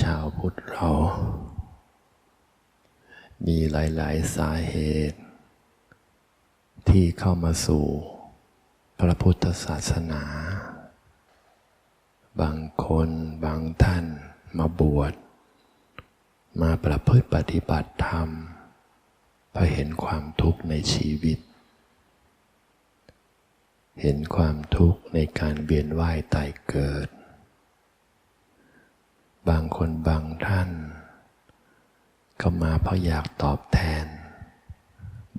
ชาวพุทธเรา มีหลาย ๆ สาเหตุ ที่เข้ามาสู่ พระพุทธศาสนา บางคนบางท่านมาบวช มาประพฤติปฏิบัติธรรมเพราะเห็นความทุกข์ในชีวิต เห็นความทุกข์ในการเวียนว่ายตายเกิด บางคนบางท่าน ก็มาเพราะอยากตอบแทน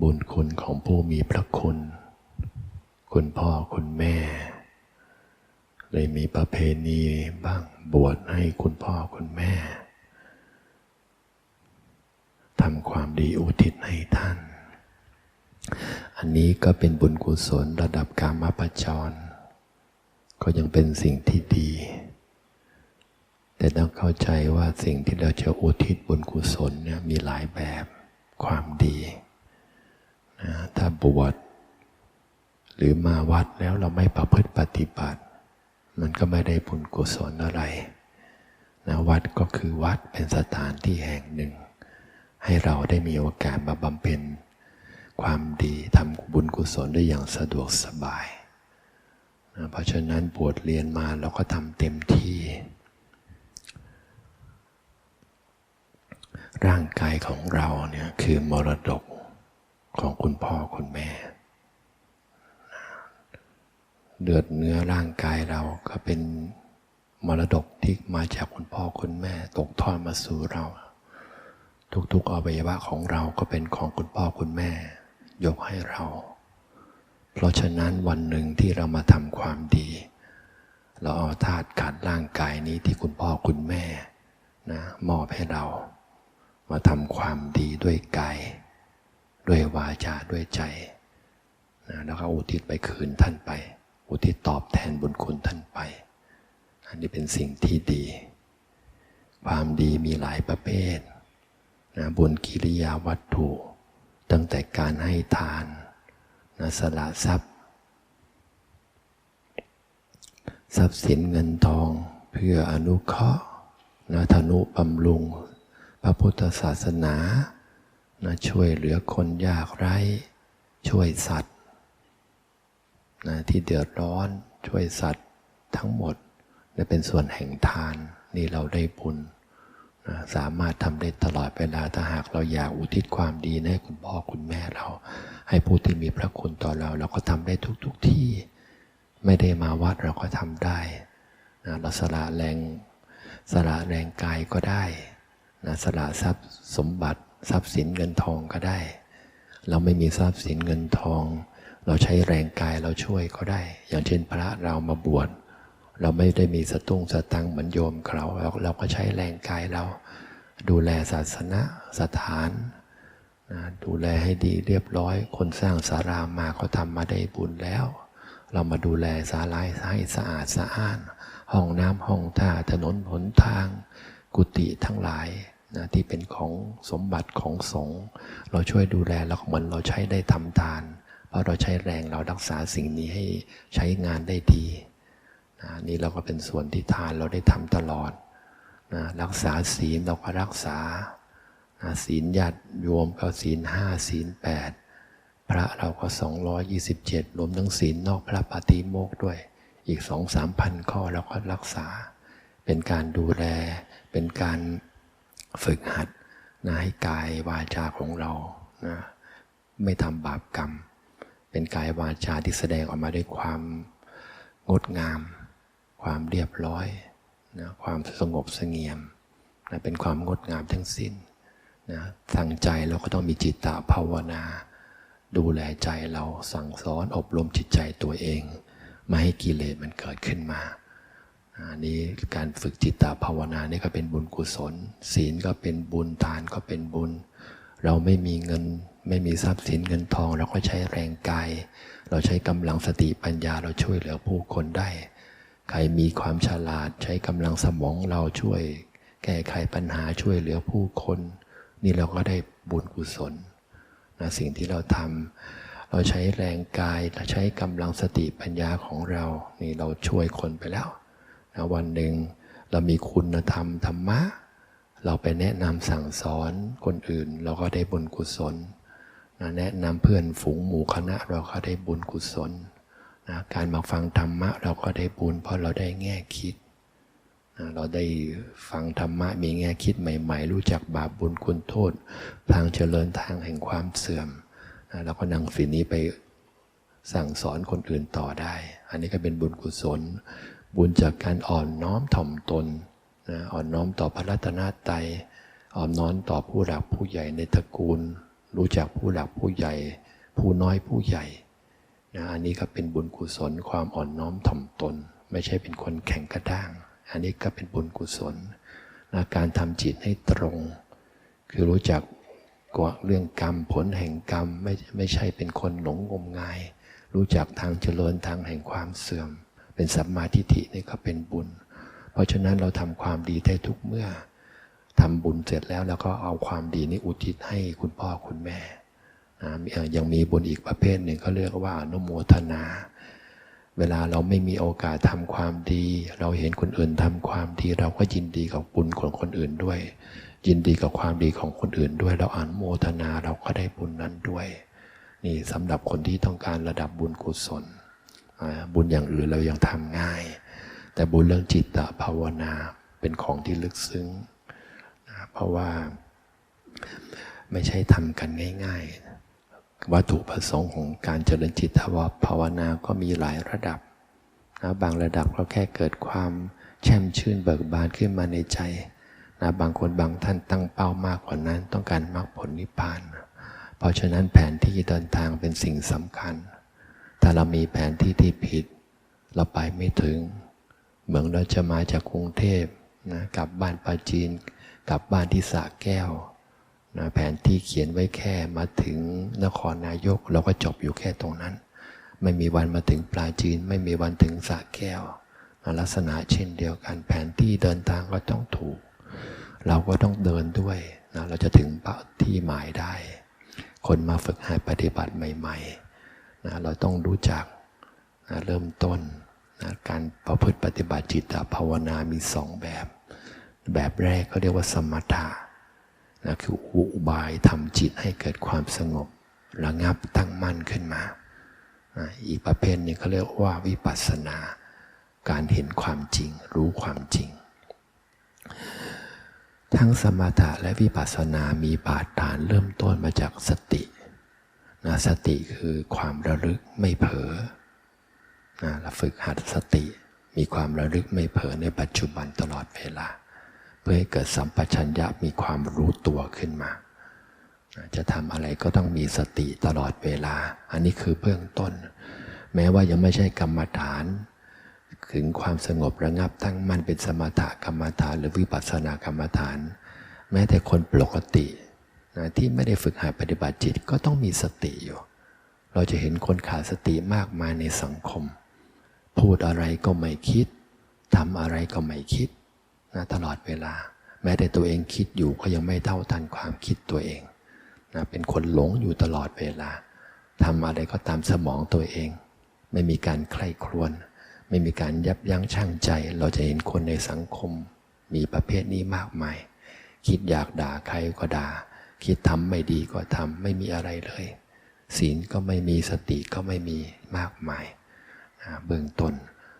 บุญคุณของผู้มีพระคุณ คุณพ่อคุณแม่ เลยมีประเพณีบ้างบวชให้คุณพ่อคุณแม่ทำความดีอุทิศให้ท่าน อันนี้ก็เป็นบุญกุศลระดับกามปจร ก็ยังเป็นสิ่งที่ดี แต่ต้องเข้าใจว่าสิ่งที่เราจะอุทิศบุญกุศลเนี่ยมีหลายแบบความดีนะถ้าบวชหรือมาวัดแล้วเราไม่ประพฤติปฏิบัติ มันก็ไม่ได้บุญกุศลอะไรนะวัดก็คือวัดเป็นสถานที่แห่งหนึ่ง ให้เราได้มีโอกาสมาบำเพ็ญความดีทำบุญกุศลได้อย่างสะดวกสบายนะเพราะฉะนั้นบวชเรียนมาเราก็ทำเต็มที่ ร่างกายของเราเนี่ยคือมรดกของคุณพ่อคุณแม่ เลือดเนื้อร่างกายเราก็เป็นมรดกที่มาจากคุณพ่อคุณแม่ ตกทอดมาสู่เรา ทุกๆอวัยวะของเราก็เป็นของคุณพ่อคุณแม่ ยกให้เรา เพราะฉะนั้นวันหนึ่งที่เรามาทำความดี เราเอาธาตุขันร่างกายนี้ที่คุณพ่อคุณแม่นะมอบให้เรา มาทำความดีด้วยกาย ด้วยวาจาด้วยใจนะแล้วก็อุทิศไปคืนท่านไป อุทิศตอบแทนบุญคุณท่านไป อันนี้เป็นสิ่งที่ดี ความดีมีหลายประเภทนะบุญกิริยาวัตถุ ตั้งแต่การให้ทานนะสละทรัพย์ ทรัพย์สินเงินทองเพื่ออนุเคราะห์นะธนุบำรุง พระพุทธศาสนานะช่วยเหลือคนยากไร้ ช่วยสัตว์นะที่เดือดร้อนช่วยสัตว์ทั้งหมดและเป็นส่วนแห่งทานนี่เราได้บุญนะสามารถทำได้ตลอดเวลาถ้าหากเราอยากอุทิศความดีให้คุณพ่อคุณแม่เรา ให้ผู้ที่มีพระคุณต่อเรา เราก็ทำได้ทุกๆทที่ ไม่ได้มาวัดเราก็ทำได้นะเราสละแรงสละแรงกายก็ได้ นะสละทรัพย์สมบัติทรัพย์สินเงินทองก็ได้ เราไม่มีทรัพย์สินเงินทอง เราใช้แรงกายเราช่วยก็ได้ อย่างเช่นพระเรามาบวชเราไม่ได้มีสตุ้งสตังเหมือนโยมเขาเราเราก็ใช้แรงกายเรา ดูแลศาสนาสถานนะดูแลให้ดีเรียบร้อย คนสร้างสารามาเขาทำมาได้บุญแล้ว เรามาดูแลศาลาให้สะอาดสะอ้าน ห้องน้ำห้องท่าถนนหนทาง กุฏิทั้งหลายนะที่เป็นของสมบัติของสงฆ์เราช่วยดูแลแล้วเหมือนเราใช้ได้ทำทาน เพราะเราใช้แรงเรารักษาสิ่งนี้ให้ใช้งานได้ดีนะนี่เราก็เป็นส่วนที่ทานเราได้ทำตลอดนะรักษาศีลเราก็รักษานะศีลญาติโยมก็ศีลห้าศีลแปดพระเราก็ 227 รวมทั้งศีลนอกพระปฏิโมกข์ด้วย อีกสองสามพันข้อเราก็รักษา เป็นการดูแล เป็นการฝึกหัดนะให้กายวาจาของเรานะไม่ทำบาปกรรม เป็นกายวาจาที่แสดงออกมาด้วยความงดงาม ความเรียบร้อยนะความสงบเสงี่ยมนะเป็นความงดงามทั้งสิ้นนะทางใจเราก็ต้องมีจิตตภาวนา ดูแลใจเราสั่งสอนอบรมจิตใจตัวเอง ไม่ให้กิเลสมันเกิดขึ้นมา อันนี้การฝึกจิตตภาวนานี่ก็เป็นบุญกุศล ศีลก็เป็นบุญทานก็เป็นบุญ เราไม่มีเงินไม่มีทรัพย์สินเงินทอง เราก็ใช้แรงกาย เราใช้กำลังสติปัญญาเราช่วยเหลือผู้คนได้ ใครมีความฉลาดใช้กำลังสมองเราช่วย แก้ไขปัญหาช่วยเหลือผู้คน นี่เราก็ได้บุญกุศลนะสิ่งที่เราทำเราใช้แรงกายเราใช้กำลังสติปัญญาของเรา นี่เราช่วยคนไปแล้ว วันหนึ่งเรามีคุณธรรมธรรมะ เราไปแนะนำสั่งสอนคนอื่น เราก็ได้บุญกุศลนะแนะนำเพื่อนฝูงหมู่คณะเราก็ได้บุญกุศลนะการมาฟังธรรมะเราก็ได้บุญเพราะเราได้แง่คิดนะเราได้ฟังธรรมะมีแง่คิดใหม่ ๆ รู้จักบาปบุญคุณโทษ ทางเจริญทางแห่งความเสื่อมนะเราก็นำสิ่งนี้ไปสั่งสอนคนอื่นต่อได้ อันนี้ก็เป็นบุญกุศล บุญจากการอ่อนน้อมถ่อมตนนะอ่อนน้อมต่อพระรัตนตรัยอ่อนน้อมต่อผู้หลักผู้ใหญ่ในตระกูล รู้จักผู้หลักผู้ใหญ่ ผู้น้อยผู้ใหญ่นะอันนี้ก็เป็นบุญกุศลความอ่อนน้อมถ่อมตน ไม่ใช่เป็นคนแข็งกระด้าง อันนี้ก็เป็นบุญกุศลนะการทำจิตให้ตรง คือรู้จักกว่าเรื่องกรรมผลแห่งกรรมไม่ไม่ใช่เป็นคนหลงงมงาย รู้จักทางเจริญทางแห่งความเสื่อม เป็นสัมมาทิฏฐินี่ก็เป็นบุญ เพราะฉะนั้นเราทำความดีได้ทุกเมื่อทำบุญเสร็จแล้วแล้วก็เอาความดีนี้อุทิศให้คุณพ่อคุณแม่นะยังมีบุญอีกประเภทหนึ่งเขาเรียกว่าอนุโมทนา เวลาเราไม่มีโอกาสทำความดี เราเห็นคนอื่นทำความดี เราก็ยินดีกับบุญของคนอื่นด้วย ยินดีกับความดีของคนอื่นด้วย เราอนุโมทนาเราก็ได้บุญนั้นด้วย นี่สำหรับคนที่ต้องการระดับบุญกุศล บุญอย่างอื่นเรายังทำง่าย แต่บุญเรื่องจิตตภาวนาเป็นของที่ลึกซึ้งนะเพราะว่าไม่ใช่ทำกันง่าย ๆ วัตถุประสงค์ของการเจริญจิตภาวนาก็มีหลายระดับนะบางระดับก็แค่เกิดความแช่มชื่นเบิกบานขึ้นมาในใจนะบางคนบางท่านตั้งเป้ามากกว่านั้นต้องการมรรคผลนิพพาน เพราะฉะนั้นแผนที่เดินทางเป็นสิ่งสำคัญ ถ้าเรามีแผนที่ที่ผิด เราไปไม่ถึง เหมือนเราจะมาจากกรุงเทพนะกลับบ้านปาจีน กลับบ้านที่สระแก้วนะแผนที่เขียนไว้แค่มาถึงนครนายก เราก็จบอยู่แค่ตรงนั้น ไม่มีวันมาถึงปลาจีน ไม่มีวันถึงสระแก้วนะลักษณะเช่นเดียวกัน แผนที่เดินทางก็ต้องถูก เราก็ต้องเดินด้วยนะเราจะถึงเป้าที่หมายได้ คนมาฝึกหัดปฏิบัติใหม่ ๆ นะเราต้องรู้จักนะเริ่มต้นนะการประพฤติปฏิบัติจิตภาวนามีสองแบบ แบบแรกเขาเรียกว่าสมถะนะคืออุบายทำจิตให้เกิดความสงบ ระงับตั้งมั่นขึ้นมานะอีกประเภทนึงเขาเรียกว่าวิปัสสนา การเห็นความจริง รู้ความจริง ทั้งสมถะและวิปัสสนามีบาดฐานเริ่มต้นมาจากสติ นะสติคือความระลึกไม่เผลอนะเราฝึกหัดสติ มีความระลึกไม่เผลอในปัจจุบันตลอดเวลา เพื่อให้เกิดสัมปชัญญะมีความรู้ตัวขึ้นมา จะทำอะไรก็ต้องมีสติตลอดเวลา อันนี้คือเบื้องต้น แม้ว่ายังไม่ใช่กรรมฐาน ถึงความสงบระงับตั้งมั่นเป็นสมถกรรมฐาน หรือวิปัสสนากรรมฐาน แม้แต่คนปกติ นะที่ไม่ได้ฝึกหัดปฏิบัติจิตก็ต้องมีสติอยู่ เราจะเห็นคนขาดสติมากมายในสังคม พูดอะไรก็ไม่คิดทำอะไรก็ไม่คิดนะตลอดเวลา แม้แต่ตัวเองคิดอยู่ก็ยังไม่เท่าทันความคิดตัวเองนะเป็นคนหลงอยู่ตลอดเวลาทำอะไรก็ตามสมองตัวเอง ไม่มีการใคร่ครวญไม่มีการยับยั้งชั่งใจ เราจะเห็นคนในสังคม มีประเภทนี้มากมาย คิดอยากด่าใครก็ด่า คิดทำไม่ดีก็ทำไม่มีอะไรเลย ศีลก็ไม่มีสติก็ไม่มีมากมายเบื้องต้น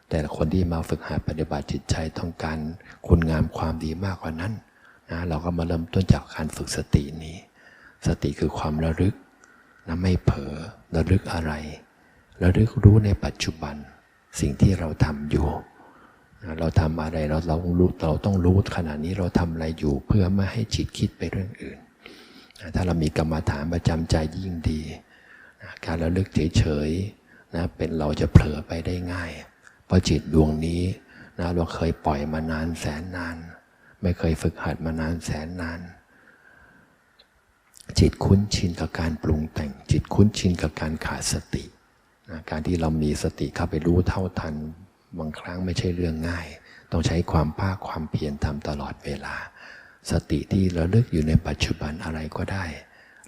แต่คนที่มาฝึกหัดปฏิบัติจิตใจต้องการคุณงามความดีมากกว่านั้นนะเราก็มาเริ่มต้นจากการฝึกสตินี้ สติคือความระลึกนะไม่เผลอระลึกอะไร ระลึกรู้ในปัจจุบัน สิ่งที่เราทำอยู่นะเราทำอะไรเราเรารู้เราต้องรู้ขณะนี้เราทำอะไรอยู่เพื่อไม่ให้จิตคิดไปเรื่องอื่น ถ้าเรามีกรรมฐานประจำใจยิ่งดีนะการระลึกเฉยๆนะเป็นเราจะเผลอไปได้ง่าย เพราะจิตดวงนี้นะเราเคยปล่อยมานานแสนนาน ไม่เคยฝึกหัดมานานแสนนาน จิตคุ้นชินกับการปรุงแต่ง จิตคุ้นชินกับการขาดสตินะการที่เรามีสติเข้าไปรู้เท่าทัน บางครั้งไม่ใช่เรื่องง่าย ต้องใช้ความภาคความเพียรทำตลอดเวลา สติที่ระลึกอยู่ในปัจจุบันอะไรก็ได้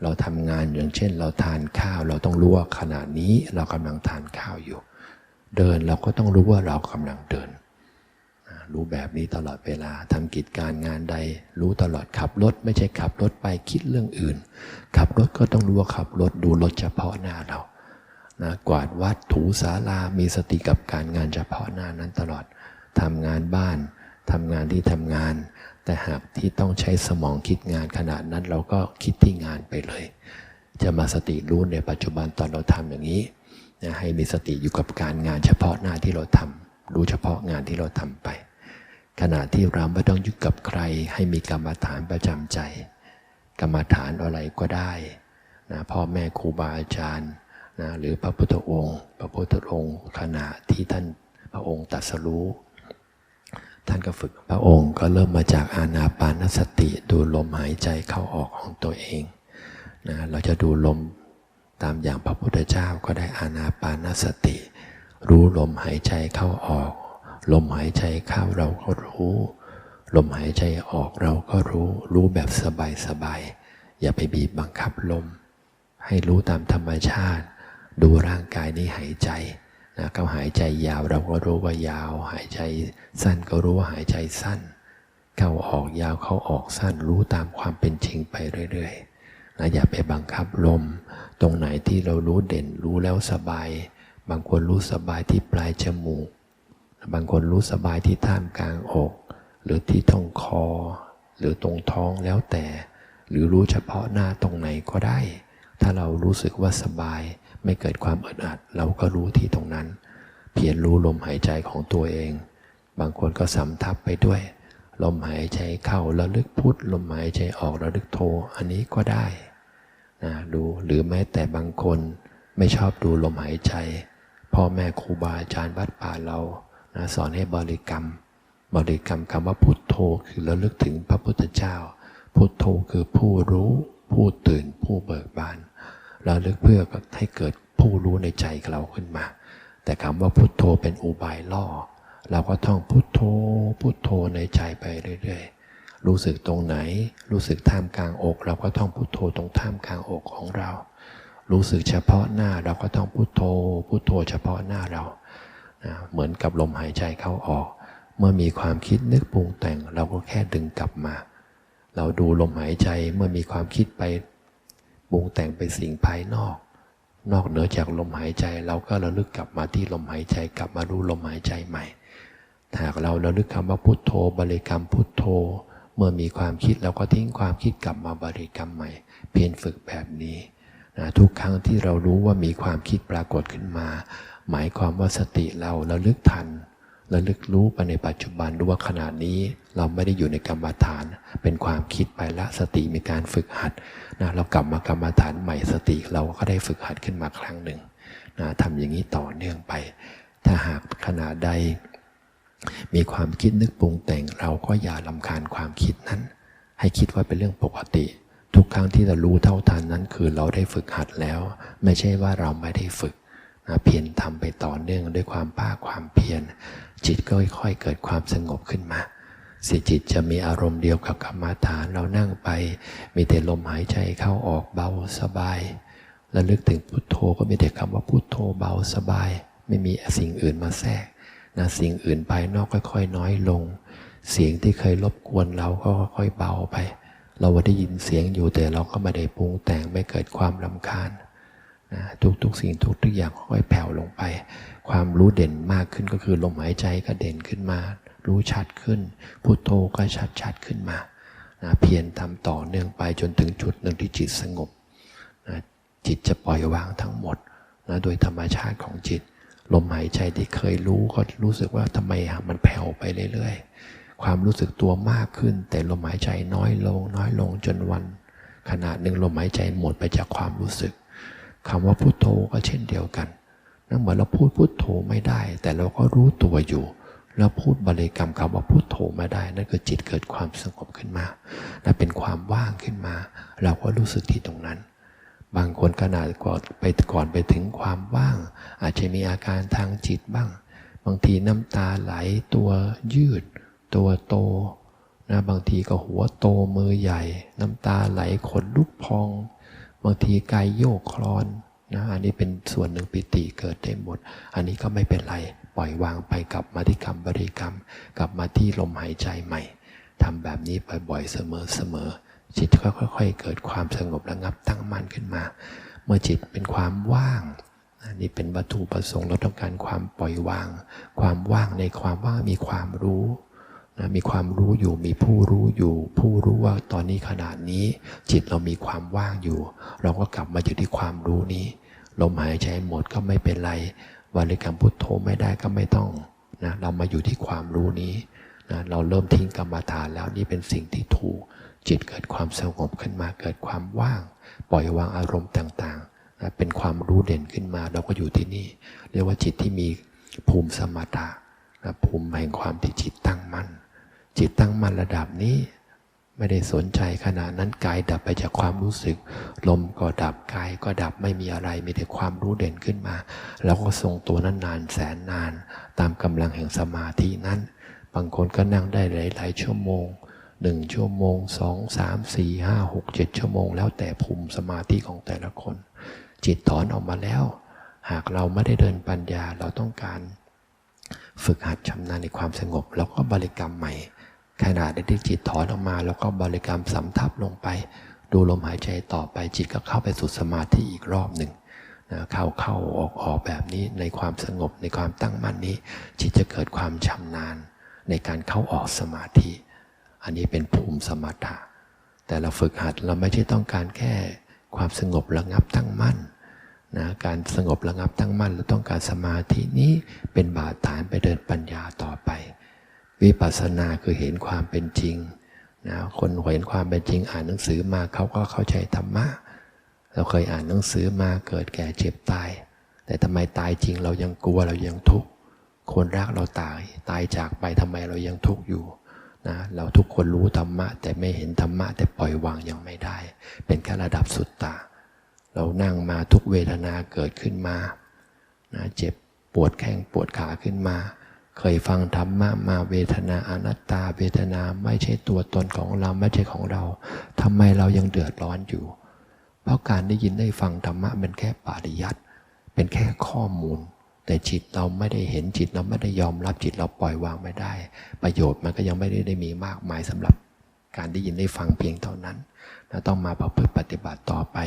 เราทำงานอย่างเช่น เราทานข้าว เราต้องรู้ว่าขณะนี้เรากำลังทานข้าวอยู่ เดินเราก็ต้องรู้ว่าเรากำลังเดิน รู้แบบนี้ตลอดเวลาทำกิจการงานใด รู้ตลอดขับรถไม่ใช่ขับรถไปคิดเรื่องอื่น ขับรถก็ต้องรู้ว่าขับรถดูรถเฉพาะหน้าเรานะกวาดวัดถูศาลามีสติกับการงานเฉพาะหน้านั้นตลอดทำงานบ้านทำงานที่ทำงาน แต่หากที่ต้องใช้สมองคิดงานขนาดนั้นเราก็คิดที่งานไปเลย จะมาสติรู้ในปัจจุบันตอนเราทำอย่างนี้นะให้มีสติอยู่กับการงานเฉพาะหน้าที่เราทำรู้เฉพาะงานที่เราทำไป ขณะที่เราไม่ต้องยึดกับใคร ให้มีกรรมฐานประจำใจ กรรมฐานอะไรก็ได้นะพ่อแม่ครูบาอาจารย์นะหรือพระพุทธองค์ พระพุทธองค์ ขณะที่ท่านพระองค์ตรัสรู้ ท่านก็ฝึกพระองค์ก็เริ่มมาจากอานาปานสติดูลมหายใจเข้าออกของตัวเองนะเราจะดูลมตามอย่างพระพุทธเจ้าก็ได้อานาปานสติ รู้ลมหายใจเข้าออก ลมหายใจเข้าเราก็รู้ ลมหายใจออกเราก็รู้ รู้แบบสบายๆอย่าไปบีบบังคับลม ให้รู้ตามธรรมชาติ ดูร่างกายนี้หายใจ นะเขาหายใจยาวเราก็รู้ว่ายาว หายใจสั้นก็รู้ว่าหายใจสั้น เข้าออกยาวเข้าออกสั้นรู้ตามความเป็นจริงไปเรื่อยๆนะอย่าไปบังคับลม ตรงไหนที่เรารู้เด่นรู้แล้วสบาย บางคนรู้สบายที่ปลายจมูก บางคนรู้สบายที่ท่ามกลางอก หรือที่ตรงคอ หรือตรงท้องแล้วแต่ หรือรู้เฉพาะหน้าตรงไหนก็ได้ ถ้าเรารู้สึกว่าสบาย ไม่เกิดความอึดอัด เราก็รู้ที่ตรงนั้น เพียรรู้ลมหายใจของตัวเอง บางคนก็สำทับไปด้วย ลมหายใจเข้าระลึกพุทธลมหายใจออกระลึกโท อันนี้ก็ได้นะดูหรือแม้แต่บางคนไม่ชอบดูลมหายใจ พ่อแม่ครูบาอาจารย์วัดป่าเรานะสอนให้บริกรรม บริกรรมคำว่าพุทโธคือระลึกถึงพระพุทธเจ้า พุทโธคือผู้รู้ ผู้ตื่นผู้เบิกบาน ระลึกเพื่อให้เกิดผู้รู้ในใจเราขึ้นมา แต่คำว่าพุทโธเป็นอุบายล่อ เราก็ท่องพุทโธ พุทโธในใจไปเรื่อยๆ รู้สึกตรงไหน รู้สึกท่ามกลางอก เราก็ท่องพุทโธตรงท่ามกลางอกของเรา รู้สึกเฉพาะหน้าเราก็ท่องพุทโธ พุทโธเฉพาะหน้าเรานะเหมือนกับลมหายใจเข้าออก เมื่อมีความคิดนึกปรุงแต่ง เราก็แค่ดึงกลับมา เราดูลมหายใจเมื่อมีความคิดไป ปรุงแต่งไปสิ่งภายนอก นอกเหนือจากลมหายใจ เราก็ระลึกกลับมาที่ลมหายใจกลับมารู้ลมหายใจใหม่ถ้าหากเราระลึกคำว่าพุทโธ บริกรรมพุทโธ เมื่อมีความคิดเราก็ทิ้งความคิดกลับมาบริกรรมใหม่ เพียรฝึกแบบนี้นะทุกครั้งที่เรารู้ว่ามีความคิดปรากฏขึ้นมา หมายความว่าสติเราระลึกทัน ระลึกรู้ไปในปัจจุบันรู้ว่าขณะนี้เราไม่ได้อยู่ในกรรมฐาน เป็นความคิดไปละสติมีการฝึกหัดนะเรากลับมากรรมฐานใหม่สติเราก็ได้ฝึกหัดขึ้นมาครั้งหนึ่งนะทำอย่างนี้ต่อเนื่องไป ถ้าหากขณะใด มีความคิดนึกปรุงแต่งเราก็อย่าลำคาญความคิดนั้น ให้คิดว่าเป็นเรื่องปกติ ทุกครั้งที่เรารู้เท่าทันนั้นคือเราได้ฝึกหัดแล้ว ไม่ใช่ว่าเราไม่ได้ฝึกนะเพียรทำไปต่อเนื่องด้วยความภาคความเพียร จิตก็ค่อยๆเกิดความสงบขึ้นมาสิจิตจะมีอารมณ์เดียวกับกรรมฐานเรานั่งไป มีแต่ลมหายใจเข้าออกเบาสบายระลึกถึงพุทโธก็มีแต่คำว่าพุทโธเบาสบาย ไม่มีสิ่งอื่นมาแทรกนะสิ่งอื่นภายนอกค่อย ๆ น้อยลง เสียงที่เคยรบกวนเราก็ค่อยๆเบาไป เราได้ยินเสียงอยู่แต่เราก็ไม่ได้ปรุงแต่งไม่เกิดความรำคาญ นะทุกๆสิ่งทุกๆอย่างค่อยแผ่วลงไป ความรู้เด่นมากขึ้นก็คือลมหายใจก็เด่นขึ้นมา รู้ชัดขึ้นพุโทโธก็ชัดชัดขึ้นมานะเพียรทำต่อเนื่องไปจนถึงจุดหนึ่งที่จิตสงบนะจิตจะปล่อยวางทั้งหมดนะโดยธรรมชาติของจิต ลมหายใจที่เคยรู้ก็รู้สึกว่าทำไมมันแผ่วไปเรื่อยๆ ความรู้สึกตัวมากขึ้น แต่ลมหายใจน้อยลง น้อยลงจนวัน ขณะหนึ่งลมหายใจหมดไปจากความรู้สึก คำว่าพุโทโธก็เช่นเดียวกันนั่นเหมือนเราพูดพุโทโธไม่ได้ แต่เราก็รู้ตัวอยู่แล้วพูดบริกรรมคำว่าพุโทโธไม่ได้ นั่นคือจิตเกิดความสงบขึ้นมา และเป็นความว่างขึ้นมา เราก็รู้สึกที่ตรงนั้น บางคนขนาดก่อนไปก่อนไปถึงความว่าง อาจจะมีอาการทางจิตบ้าง บางทีน้ำตาไหลตัวยืด ตัวโตนะบางทีก็หัวโตมือใหญ่ น้ำตาไหลขนลุกพอง บางทีกายโยกคลอนนะอันนี้เป็นส่วนหนึ่งปิติเกิดได้หมด อันนี้ก็ไม่เป็นไร ปล่อยวางไปกลับมาที่คำบริกรรม กลับมาที่ลมหายใจใหม่ทำแบบนี้บ่อยๆเสมอๆจิตก็ค่อย ๆ เกิดความสงบระงับตั้งมั่นขึ้นมา เมื่อจิตเป็นความว่างอันนี้เป็นวัตถุประสงค์เราต้องการความปล่อยวาง ความว่างในความว่างมีความรู้ มีความรู้อยู่มีผู้รู้อยู่ ผู้รู้ว่าตอนนี้ขนาดนี้ จิตเรามีความว่างอยู่ เราก็กลับมาอยู่ที่ความรู้นี้ลมหายใจหมดก็ไม่เป็นไรบริกรรมพุทโธไม่ได้ก็ไม่ต้องนะเรามาอยู่ที่ความรู้นี้นะเราเริ่มทิ้งกรรมฐานแล้วนี่เป็นสิ่งที่ถูก จิตเกิดความสงบขึ้นมาเกิดความว่าง ปล่อยวางอารมณ์ต่างๆนะเป็นความรู้เด่นขึ้นมา เราก็อยู่ที่นี่ เรียกว่าจิตที่มีภูมิสมถะนะภูมิแห่งความที่จิตตั้งมั่น จิตตั้งมั่นระดับนี้ ไม่ได้สนใจขณะนั้นกายดับไปจากความรู้สึก ลมก็ดับกายก็ดับไม่มีอะไรมีแต่ความรู้เด่นขึ้นมา แล้วก็ทรงตัวนั้นนานแสนนาน ตามกำลังแห่งสมาธินั้น บางคนก็นั่งได้หลายๆชั่วโมงหนึ่งชั่วโมงสองสามสี่ห้าหกเจ็ดชั่วโมง แล้วแต่ภูมิสมาธิของแต่ละคน จิตถอนออกมาแล้ว หากเราไม่ได้เดินปัญญาเราต้องการ ฝึกหัดชำนาญในความสงบ แล้วก็บริกรรมใหม่ ขณะที่จิตถอนออกมา แล้วก็บริกรรมสำทับลงไป ดูลมหายใจต่อไปจิตก็เข้าไปสู่สมาธิอีกรอบหนึ่งนะเข้าเข้าออกออกแบบนี้ในความสงบในความตั้งมั่นนี้ จิตจะเกิดความชำนาญ ในการเข้าออกสมาธิ อันนี้เป็นภูมิสมถะ แต่เราฝึกหัดเราไม่ใช่ต้องการแค่ความสงบระงับตั้งมั่นนะการสงบระงับตั้งมั่นเราต้องการสมาธินี้เป็นบาดฐานไปเดินปัญญาต่อไป วิปัสสนาคือเห็นความเป็นจริงนะคนเห็นความเป็นจริงอ่านหนังสือมาเขาก็เข้าใจธรรมะ เราเคยอ่านหนังสือมาเกิดแก่เจ็บตาย แต่ทำไมตายจริงเรายังกลัวเรายังทุกข์คนรักเราตายตายจากไปทำไมเรายังทุกข์อยู่นะเราทุกคนรู้ธรรมะ แต่ไม่เห็นธรรมะ แต่ปล่อยวางยังไม่ได้ เป็นแค่ระดับสุดตา เรานั่งมาทุกเวทนาเกิดขึ้นมานะเจ็บปวดแข้งปวดขาขึ้นมา เคยฟังธรรมะมาเวทนาอนัตตา เวทนาไม่ใช่ตัวตนของเราไม่ใช่ของเราทำไมเรายังเดือดร้อนอยู่ เพราะการได้ยินได้ฟังธรรมะเป็นแค่ปริยัติเป็นแค่ข้อมูล แต่จิตเราไม่ได้เห็นจิตเราไม่ได้ยอมรับจิตเราปล่อยวางไม่ได้ ประโยชน์มันก็ยังไม่ได้ได้มีมากมายสำหรับการได้ยินได้ฟังเพียงเท่านั้นเราต้องมาประพฤติปฏิบัติต่อไป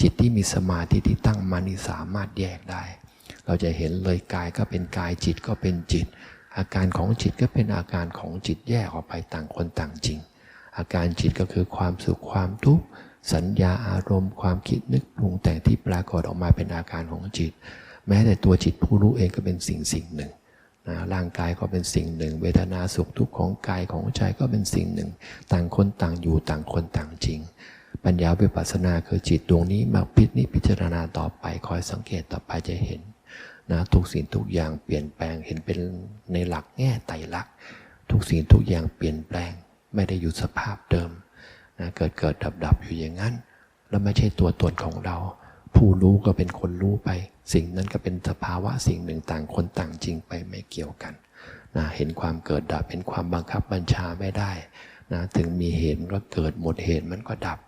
จิตที่มีสมาธิที่ตั้งมันนี่สามารถแยกได้ เราจะเห็นเลยกายก็เป็นกายจิตก็เป็นจิต อาการของจิตก็เป็นอาการของจิตแยกออกไปต่างคนต่างจริง อาการจิตก็คือความสุขความทุกข์สัญญาอารมณ์ความคิดนึกปรุงแต่งที่ปรากฏออกมาเป็นอาการของจิต แม้แต่ตัวจิตผู้รู้เองก็เป็นสิ่งสิ่งหนึ่งนะร่างกายก็เป็นสิ่งหนึ่ง เวทนาสุขทุกข์ของกายของใจก็เป็นสิ่งหนึ่ง ต่างคนต่างอยู่ต่างคนต่างจริง ปัญญาวิปัสสนาคือจิตดวงนี้มาพิจนิพิจารณาต่อไปคอยสังเกตต่อไปจะเห็น นะทุกสิ่งทุกอย่างเปลี่ยนแปลงเห็นเป็นในหลักแง่ไตรลักษณ์ทุกสิ่งทุกอย่างเปลี่ยนแปลง ไม่ได้อยู่สภาพเดิมนะเกิดเกิดดับดับอยู่อย่างนั้น แล้วไม่ใช่ตัวตนของเรา ผู้รู้ก็เป็นคนรู้ไป สิ่งนั้นก็เป็นสภาวะสิ่งหนึ่งต่างคนต่างจริงไปไม่เกี่ยวกันนะเห็นความเกิดดับเป็นความบังคับบัญชาไม่ได้นะถึงมีเหตุก็เกิดหมดเหตุมันก็ดับ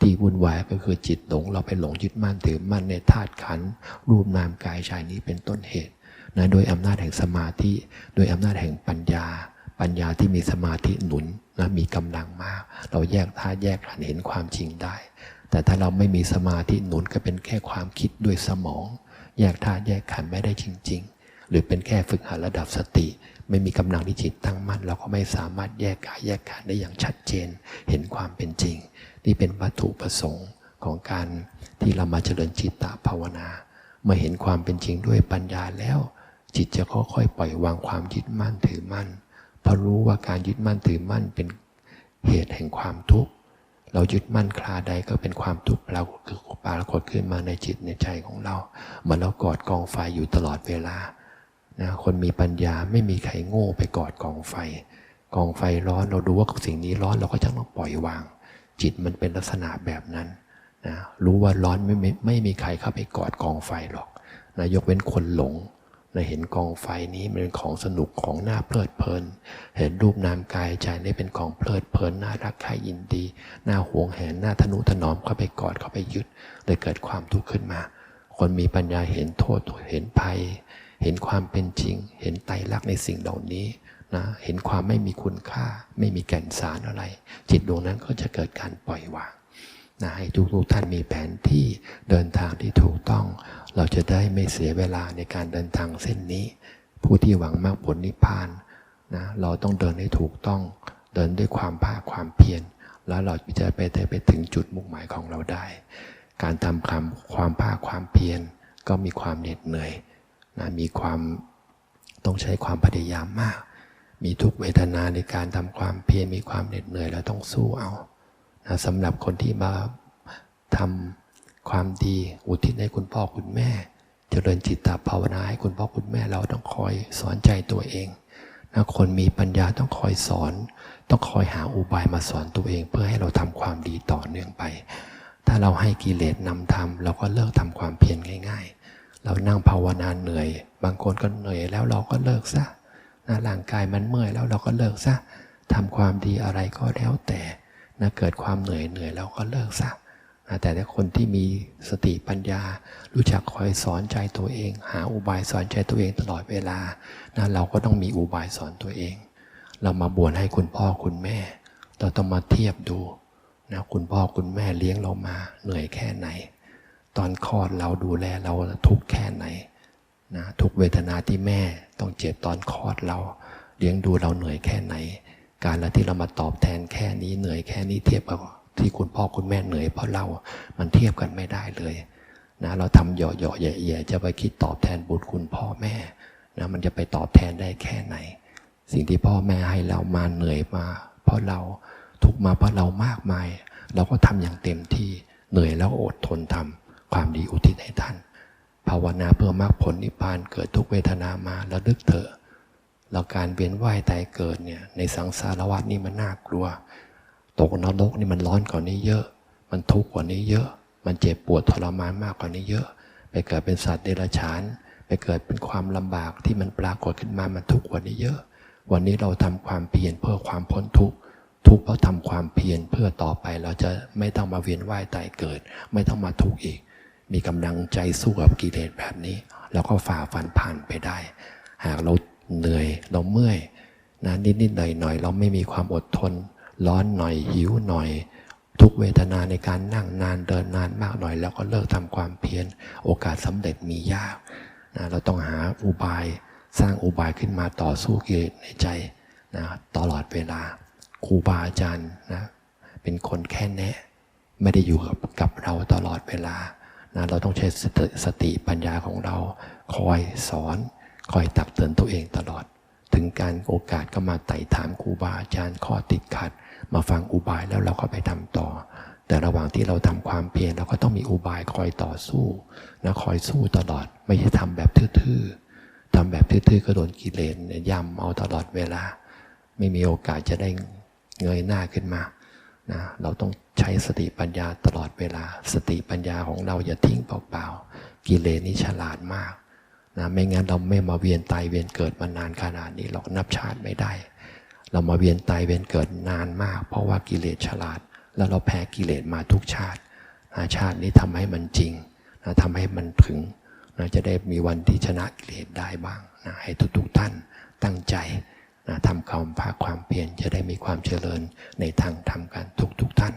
ที่วุ่นวายก็คือจิตหลง เราไปหลงยึดมั่นถือมั่นในธาตุขันธ์รูปนามกายใจนี้เป็นต้นเหตุนะโดยอำนาจแห่งสมาธิโดยอำนาจแห่งปัญญา ปัญญาที่มีสมาธิหนุนนะมีกำลังมาก เราแยกธาตุแยกขันธ์เห็นความจริงได้ แต่ถ้าเราไม่มีสมาธิหนุนก็เป็นแค่ความคิดด้วยสมอง แยกธาตุแยกขันธ์ไม่ได้จริง ๆ หรือเป็นแค่ฝึกหัดระดับสติไม่มีกำลังที่จิตตั้งมั่นเราก็ไม่สามารถแยกกายแยกขันธ์ได้อย่างชัดเจน เห็นความเป็นจริง นี่เป็นวัตถุประสงค์ของการที่เรามาเจริญจิตตภาวนา เมื่อเห็นความเป็นจริงด้วยปัญญาแล้ว จิตจะค่อยๆปล่อยวางความยึดมั่นถือมั่นเพราะรู้ว่าการยึดมั่นถือมั่นเป็นเหตุแห่งความทุกข์เรายึดมั่นคลาใดก็เป็นความทุกข์เราคือปรากฏขึ้นมาในจิตในใจของเราเหมือนเรากอดกองไฟอยู่ตลอดเวลานะคนมีปัญญาไม่มีใครโง่ไปกอดกองไฟ กองไฟร้อนเราดูว่าสิ่งนี้ร้อนเราก็จะต้องปล่อยวาง จิตมันเป็นลักษณะแบบนั้นนะรู้ว่าร้อนไม่ไม่ไม่มีใครเข้าไปกอดกองไฟหรอกนะยกเว้นคนหลงนะเห็นกองไฟนี้มันเป็นของสนุกของน่าเพลิดเพลิน เห็นรูปนามกายใจนี่เป็นของเพลิดเพลินน่ารักใคร่ยินดีน่าหวงแหนน่าทนุถนอมเข้าไปกอดเข้าไปยึดเลยเกิดความทุกข์ขึ้นมา คนมีปัญญาเห็นโทษเห็นภัย เห็นความเป็นจริง เห็นไตรลักษณ์ในสิ่งเหล่านี้ นะเห็นความไม่มีคุณค่า ไม่มีแก่นสารอะไร จิตดวงนั้นก็จะเกิดการปล่อยวางนะให้ทุกๆท่านมีแผนที่เดินทางที่ถูกต้อง เราจะได้ไม่เสียเวลาในการเดินทางเส้นนี้ ผู้ที่หวังมากผลนิพพานนะเราต้องเดินให้ถูกต้อง เดินด้วยความภาคความเพียรแล้วเราจะไปได้ไปถึงจุดมุ่งหมายของเราได้ การทำความความภาคความเพียรก็มีความเหน็ดเหนื่อยนะมีความต้องใช้ความพยายามมาก มีทุกเวทนาในการทำความเพียรมีความเหน็ดเหนื่อยแล้วต้องสู้เอานะสำหรับคนที่มาทำความดีอุทิศให้คุณพ่อคุณแม่ เจริญจิตตภาวนาให้คุณพ่อคุณแม่เราต้องคอยสอนใจตัวเองนะคนมีปัญญาต้องคอยสอน ต้องคอยหาอุบายมาสอนตัวเอง เพื่อให้เราทำความดีต่อเนื่องไป ถ้าเราให้กิเลสนำทำเราก็เลิกทำความเพียรง่าย ๆ เรานั่งภาวนาเหนื่อย บางคนก็เหนื่อยแล้วเราก็เลิกซะ นะร่างกายมันเมื่อยแล้วเราก็เลิกซะทำความดีอะไรก็แล้วแต่นะเกิดความเหนื่อยเหนื่อยแล้วก็เลิกซะนะแต่ถ้าคนที่มีสติปัญญา รู้จักคอยสอนใจตัวเอง หาอุบายสอนใจตัวเองตลอดเวลานะเราก็ต้องมีอุบายสอนตัวเอง เรามาบวชให้คุณพ่อคุณแม่ เราต้องมาเทียบดูนะคุณพ่อคุณแม่เลี้ยงเรามาเหนื่อยแค่ไหน ตอนคลอดเราดูแลเราทุกข์แค่ไหน นะทุกเวทนาที่แม่ต้องเจ็บตอนคลอดเราเลี้ยงดูเราเหนื่อยแค่ไหน การละที่เรามาตอบแทนแค่นี้เหนื่อยแค่นี้เทียบกับที่คุณพ่อคุณแม่เหนื่อยเพราะเรา มันเทียบกันไม่ได้เลยนะเราทำเหยาะเหยาะแย่ๆจะไปคิดตอบแทนบุญคุณพ่อแม่นะมันจะไปตอบแทนได้แค่ไหน สิ่งที่พ่อแม่ให้เรามาเหนื่อยมา เพราะเราทุกมาเพราะเรามากมาย เราก็ทำอย่างเต็มที่เหนื่อยแล้วอดทนทำความดีอุทิศให้ท่าน ภาวนาเพื่อมรรคผลนิพพานเกิดทุกเวทนามาแล้วลึกเถอะเราการเวียนว่ายตายเกิดเนี่ยในสังสารวัฏนี่มันน่ากลัว ตกนรกนี่มันร้อนกว่านี้เยอะ มันทุกข์กว่านี้เยอะ มันเจ็บปวดทรมานมากกว่านี้เยอะ ไปเกิดเป็นสัตว์เดรัจฉาน ไปเกิดเป็นความลำบากที่มันปรากฏขึ้นมามันทุกข์กว่านี้เยอะ วันนี้เราทำความเพียรเพื่อความพ้นทุกข์ทุกข์เพราะทำความเพียรเพื่อต่อไปเราจะไม่ต้องมาเวียนว่ายตายเกิด ไม่ต้องมาทุกข์อีก มีกำลังใจสู้กับกิเลสแบบนี้ เราก็ฝ่าฟันผ่านไปได้ หากเราเหนื่อยเราเมื่อยนะนิดนิดหน่อยหน่อยๆเราไม่มีความอดทน ร้อนหน่อยหิวหน่อย ทุกเวทนาในการนั่งนานเดินนานมากหน่อย แล้วก็เลิกทำความเพียรโอกาสสำเร็จมียากนะเราต้องหาอุบายสร้างอุบายขึ้นมาต่อสู้กิเลสในใจนะตลอดเวลาครูบาอาจารย์นะเป็นคนแค่แนะ ไม่ได้อยู่กับกับเราตลอดเวลา นะเราต้องใช้สติสติปัญญาของเรา คอยสอน คอยตักเตือนตัวเองตลอด ถึงการโอกาสก็มาไต่ถามครูบาอาจารย์ข้อติดขัด มาฟังอุบายแล้วเราก็ไปทำต่อ แต่ระหว่างที่เราทำความเพียรเราก็ต้องมีอุบายคอยต่อสู้นะคอยสู้ตลอด ไม่ใช่ทำแบบทื่อๆทำแบบทื่อๆก็โดนกิเลสเนี่ยย่ำเอาตลอดเวลา ไม่มีโอกาสจะได้เงยหน้าขึ้นมานะเราต้อง ใช้สติปัญญาตลอดเวลา สติปัญญาของเราอย่าทิ้งเปล่าๆกิเลสนี่ฉลาดมากนะไม่งั้นเราไม่มาเวียนตายเวียนเกิดมานานขนาดนี้เรานับชาติไม่ได้ เรามาเวียนตายเวียนเกิดนานมาก เพราะว่ากิเลสฉลาด แล้วเราแพ้กิเลสมาทุกชาตินะชาตินี้ทำให้มันจริงนะทำให้มันถึงนะจะได้มีวันที่ชนะกิเลสได้บ้างนะให้ทุกๆท่านตั้งใจนะทำความภาคความเพียรจะได้มีความเจริญในทางธรรมกันทุกๆทท่าน